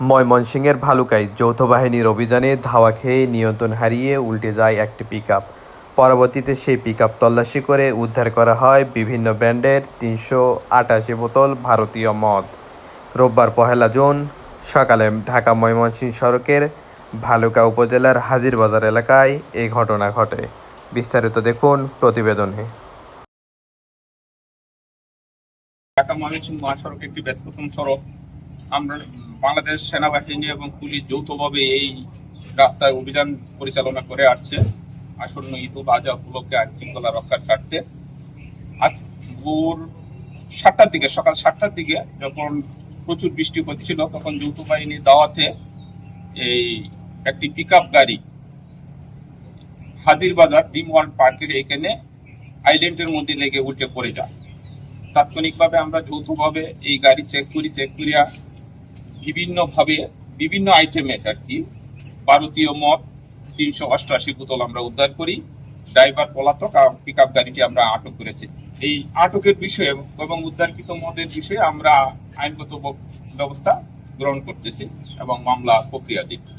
ময়মনসিংহের ভালুকায় যৌথ বাহিনীর অভিযানে ধাওয়া খেয়ে নিয়ন্ত্রণ হারিয়ে উল্টে যায় একটি পিকআপ। পরবর্তীতে সেই পিকআপ তল্লাশি করে উদ্ধার করা হয় বিভিন্ন ব্র্যান্ডের তিনশো আটাশি বোতল ভারতীয় মদ। রোববার পহেলা জুন সকালে ঢাকা ময়মনসিংহ সড়কের ভালুকা উপজেলার হাজিরবাজার এলাকায় এই ঘটনা ঘটে। বিস্তারিত দেখুন প্রতিবেদনে। ঢাকা ময়মনসিংহ মহাসড়ক একটি ব্যস্ততম সড়ক। আমরা বাংলাদেশ সেনাবাহিনী এবং পুলিশ যৌথভাবে এই রাস্তায় অভিযান পরিচালনা করে আসছে। আসন্ন ঈদ উল আজহা উপলক্ষে আইন শৃঙ্খলা রক্ষার স্বার্থে। আজ ভোর সাতটার দিকে, সকাল সাতটার দিকে যখন প্রচুর বৃষ্টি হচ্ছিল, তখন যৌথ বাহিনীর দাওয়াতে এই একটি পিক গাড়ি হাজির বাজার ডিম ওয়ার্ল্ড পার্কের এখানে আইল্যান্ডের মধ্যে লেগে উল্টে পড়ে যায়। তাৎক্ষণিকভাবে আমরা যৌথভাবে এই গাড়ি চেক করি চেক করিয়া বিভিন্নভাবে বিভিন্ন আইটেমের আর কি ভারতীয় মদ তিনশো অষ্টআশি বোতল আমরা উদ্ধার করি ড্রাইভার পলাতক পিক আপ গাড়িটি আমরা আটক করেছি। এই আটকের বিষয়ে এবং উদ্ধারকৃত মদের বিষয়ে আমরা আইনগত ব্যবস্থা গ্রহণ করতেছি এবং মামলা প্রক্রিয়া দিচ্ছি।